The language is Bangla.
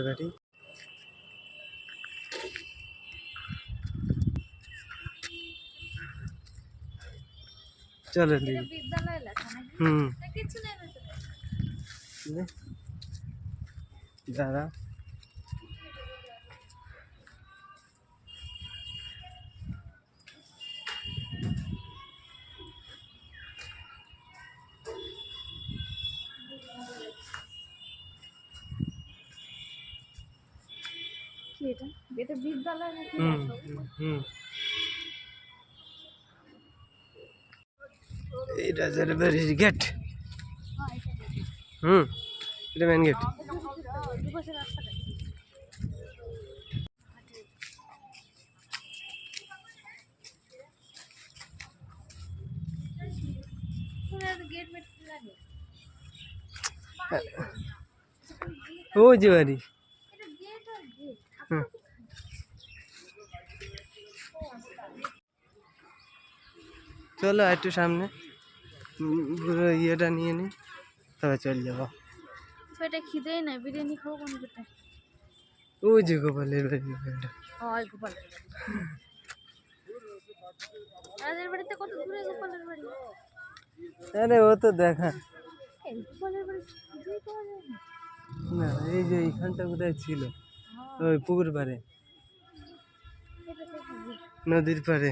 বাড়ি। চলো দিদি। বিদ্যালয় হুম। দাদা কি এটা? এটা বিদ্যালয় নাকি? হুম, হুম এই গেট এটা। হুম এটা মেন গেট ও যে বাড়ি এটা গেট আর গেট হুম চলো একটু সামনে। পুরো ইয়েটা নিয়ে নি। তবে চল যাব। পেটে খিদেই নাই বিরিয়ানি খাব কোন পেটে ওই যে গোপালের বাড়ি। হয় গোপাল রাজের বাড়িতে কত দূরে গোপালের বাড়ি? আরে ও তো দেখা। গোপালের বাড়ি না। এই যে এইখানটা কোথায় ছিল। ওই পুকুর পারে নদীর পারে